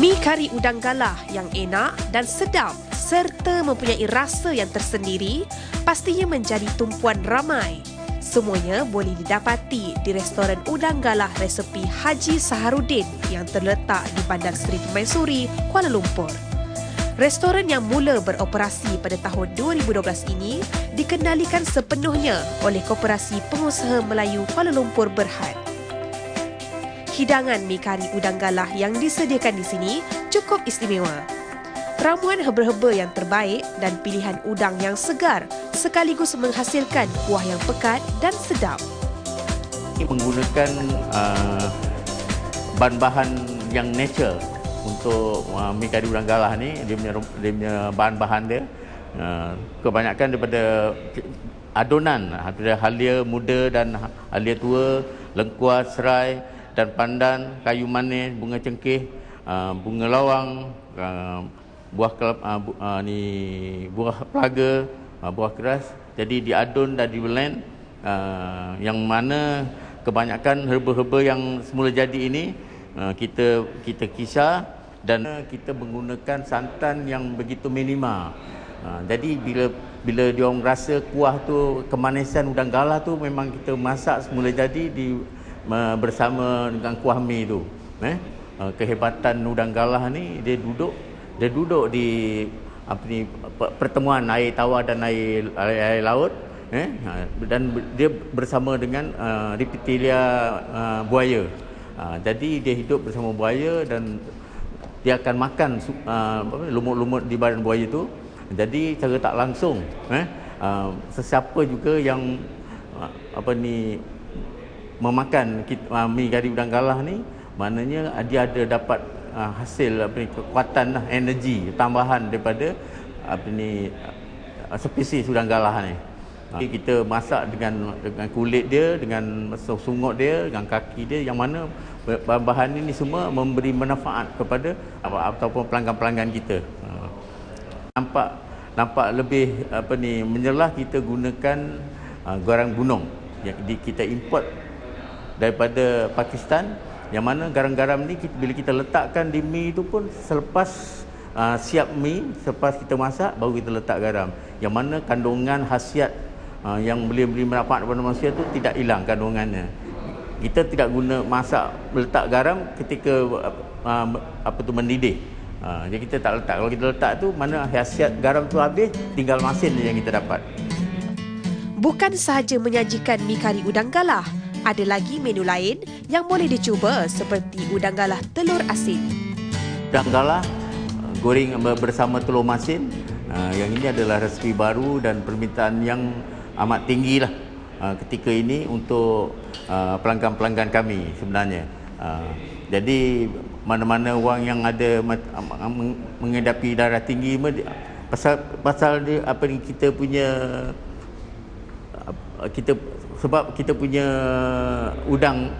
Mi kari udang galah yang enak dan sedap serta mempunyai rasa yang tersendiri pastinya menjadi tumpuan ramai. Semuanya boleh didapati di restoran udang galah resepi Haji Saharudin yang terletak di Bandar Seri Pemaisuri, Kuala Lumpur. Restoran yang mula beroperasi pada tahun 2012 ini dikendalikan sepenuhnya oleh Koperasi Pengusaha Melayu Kuala Lumpur Berhad. Hidangan mi kari udang galah yang disediakan di sini cukup istimewa. Ramuan herba-herba yang terbaik dan pilihan udang yang segar sekaligus menghasilkan kuah yang pekat dan sedap. Ini menggunakan uh, bahan-bahan yang natural untuk uh, mi kari udang galah ni dia punya, dia punya bahan-bahan dia uh, kebanyakan daripada adonan daripada halia muda dan halia tua lengkuas serai dan pandan kayu manis bunga cengkeh uh, bunga lawang uh, buah kelapa uh, bu, uh, ni buah pelaga uh, buah keras jadi diadun dan di blend uh, yang mana kebanyakan herba-herba yang semula jadi ini uh, kita kita kisar dan kita menggunakan santan yang begitu minima. Ha, jadi bila bila dia orang rasa kuah tu kemanisan udang galah tu memang kita masak semula jadi di uh, bersama dengan kuah mi tu. Eh? Uh, kehebatan udang galah ni dia duduk dia duduk di apa ni pertemuan air tawar dan air air, air laut eh dan dia bersama dengan uh, Riptilia uh, buaya. Uh, jadi dia hidup bersama buaya dan dia akan makan uh, lumut-lumut di badan buaya itu jadi cara tak langsung eh uh, sesiapa juga yang uh, apa ni memakan uh, mi gari udang galah ni maknanya dia ada dapat uh, hasil apa ni kekuatan lah energi tambahan daripada apa ni uh, spesies udang galah ni uh, kita masak dengan dengan kulit dia dengan sungut dia dengan kaki dia yang mana bahan-bahan ini semua memberi manfaat kepada ataupun pelanggan-pelanggan kita. Nampak nampak lebih apa ni menyelah kita gunakan uh, garang gunung yang kita import daripada Pakistan yang mana garam-garam ni kita, bila kita letakkan di mi itu pun selepas uh, siap mi selepas kita masak baru kita letak garam yang mana kandungan khasiat uh, yang boleh beri manfaat kepada manusia tu tidak hilang kandungannya kita tidak guna masak letak garam ketika uh, apa tu mendidih. Uh, jadi kita tak letak. Kalau kita letak tu mana khasiat garam tu habis, tinggal masin yang kita dapat. Bukan sahaja menyajikan mi kari udang galah, ada lagi menu lain yang boleh dicuba seperti udang galah telur asin. Udang galah uh, goreng bersama telur masin. Uh, yang ini adalah resepi baru dan permintaan yang amat tinggi lah uh, ketika ini untuk pelanggan-pelanggan kami sebenarnya. Jadi mana-mana orang yang ada mengedapi darah tinggi pasal pasal dia apa ni kita punya kita sebab kita punya udang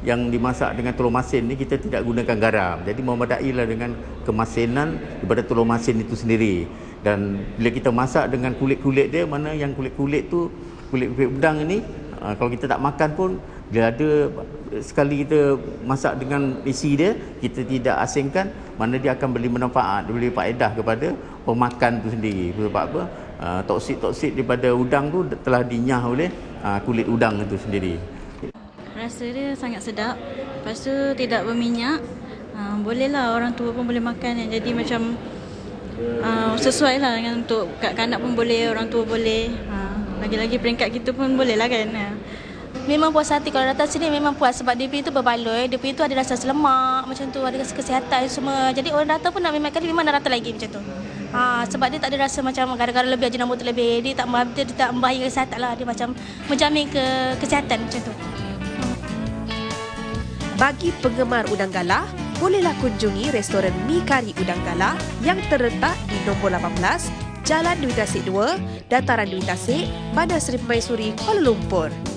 yang dimasak dengan telur masin ni kita tidak gunakan garam. Jadi memadailah dengan kemasinan daripada telur masin itu sendiri. Dan bila kita masak dengan kulit-kulit dia mana yang kulit-kulit tu kulit-kulit udang ini uh, kalau kita tak makan pun dia ada sekali kita masak dengan isi dia kita tidak asingkan mana dia akan beri manfaat dia beri faedah kepada pemakan tu sendiri sebab apa uh, toksik-toksik daripada udang tu telah dinyah oleh uh, kulit udang itu sendiri. Rasa dia sangat sedap. Lepas tu tidak berminyak. Uh, bolehlah orang tua pun boleh makan jadi macam uh, sesuai lah dengan untuk kanak-kanak pun boleh orang tua boleh. Uh, lagi-lagi peringkat kita pun boleh lah kan. Memang puas hati. Kalau datang sini memang puas sebab dia itu berbaloi, dia itu ada rasa selemak macam tu, ada rasa kesihatan semua. Jadi orang datang pun nak memang kali memang nak datang lagi macam tu. Ha, sebab dia tak ada rasa macam gara-gara lebih aja nombor terlebih. Dia tak dia, dia tak membahayakan kesihatan lah. Dia macam menjamin ke kesihatan macam tu. Bagi penggemar udang galah, bolehlah kunjungi restoran Mi Kari Udang Galah yang terletak di nombor 18 Jalan Dwi Tasik 2, Dataran Dwi Tasik, Bandar Seri Pemaisuri, Kuala Lumpur.